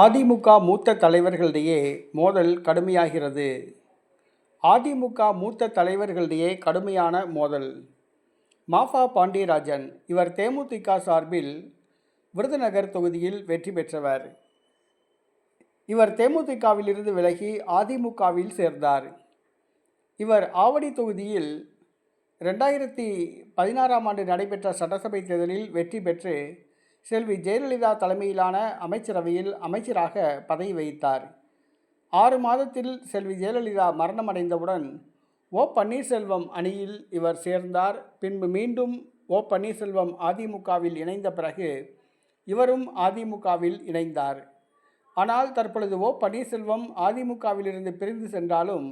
அதிமுக மூத்த தலைவர்களிடையே மோதல் கடுமையாகிறது. அதிமுக மூத்த தலைவர்களிடையே கடுமையான மோதல். மாஃபா பாண்டியராஜன் இவர் தேமுதிக சார்பில் விருதுநகர் தொகுதியில் வெற்றி பெற்றவர். இவர் தேமுதிகவிலிருந்து விலகி அதிமுகவில் சேர்ந்தார். இவர் ஆவடி தொகுதியில் ரெண்டாயிரத்தி பதினாறாம் ஆண்டு நடைபெற்ற சட்டசபை தேர்தலில் வெற்றி பெற்று செல்வி ஜெயலலிதா தலைமையிலான அமைச்சரவையில் அமைச்சராக பதவி வகித்தார். ஆறு மாதத்தில் செல்வி ஜெயலலிதா மரணமடைந்தவுடன் ஓ பன்னீர்செல்வம் அணியில் இவர் சேர்ந்தார். பின்பு மீண்டும் ஓ பன்னீர்செல்வம் அதிமுகவில் இணைந்த பிறகு இவரும் அதிமுகவில் இணைந்தார். ஆனால் தற்பொழுது ஓ பன்னீர்செல்வம் அதிமுகவிலிருந்து பிரிந்து சென்றாலும்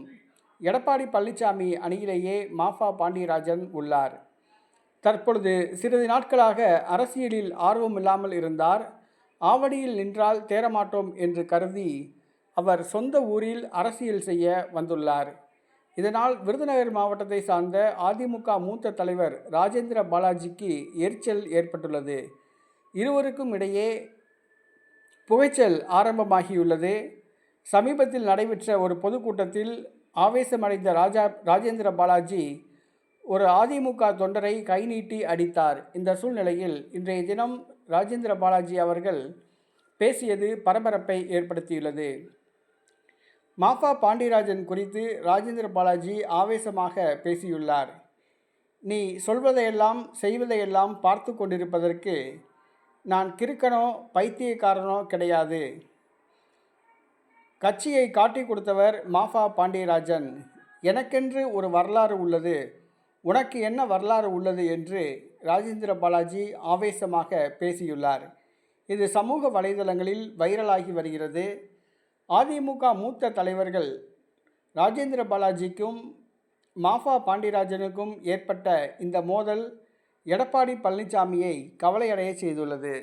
எடப்பாடி பழனிசாமி அணியிலேயே மாஃபா பாண்டியராஜன் உள்ளார். தற்பொழுது சிறிது நாட்களாக அரசியலில் ஆர்வம் இல்லாமல் இருந்தார். ஆவடியில் நின்றால் தேரமாட்டோம் என்று கருதி அவர் சொந்த ஊரில் அரசியல் செய்ய வந்துள்ளார். இதனால் விருதுநகர் மாவட்டத்தை சார்ந்த அதிமுக மூத்த தலைவர் ராஜேந்திர பாலாஜிக்கு எரிச்சல் ஏற்பட்டுள்ளது. இருவருக்கும் இடையே புகைச்சல் ஆரம்பமாகியுள்ளது. சமீபத்தில் நடைபெற்ற ஒரு பொதுக்கூட்டத்தில் ஆவேசமடைந்த ராஜா ராஜேந்திர பாலாஜி ஒரு அதிமுக தொண்டரை கை நீட்டி அடித்தார். இந்த சூழ்நிலையில் இன்றைய தினம் ராஜேந்திர பாலாஜி அவர்கள் பேசியது பரபரப்பை ஏற்படுத்தியுள்ளது. மாஃபா பாண்டியராஜன் குறித்து ராஜேந்திர பாலாஜி ஆவேசமாக பேசியுள்ளார். நீ சொல்வதையெல்லாம் செய்வதையெல்லாம் பார்த்து கொண்டிருப்பதற்கு நான் கிறுக்கனோ பைத்தியக்காரனோ கிடையாது. கட்சியை காட்டி கொடுத்தவர் மாஃபா பாண்டியராஜன். எனக்கென்று ஒரு வரலாறு உள்ளது. உனக்கு என்ன வரலாறு உள்ளது என்று ராஜேந்திர பாலாஜி ஆவேசமாக பேசியுள்ளார். இது சமூக வலைதளங்களில் வைரலாகி வருகிறது. அதிமுக மூத்த தலைவர்கள் ராஜேந்திர பாலாஜிக்கும் மாஃபா பாண்டியராஜனுக்கும் ஏற்பட்ட இந்த மோதல் எடப்பாடி பழனிசாமியை கவலையடைய செய்துள்ளது.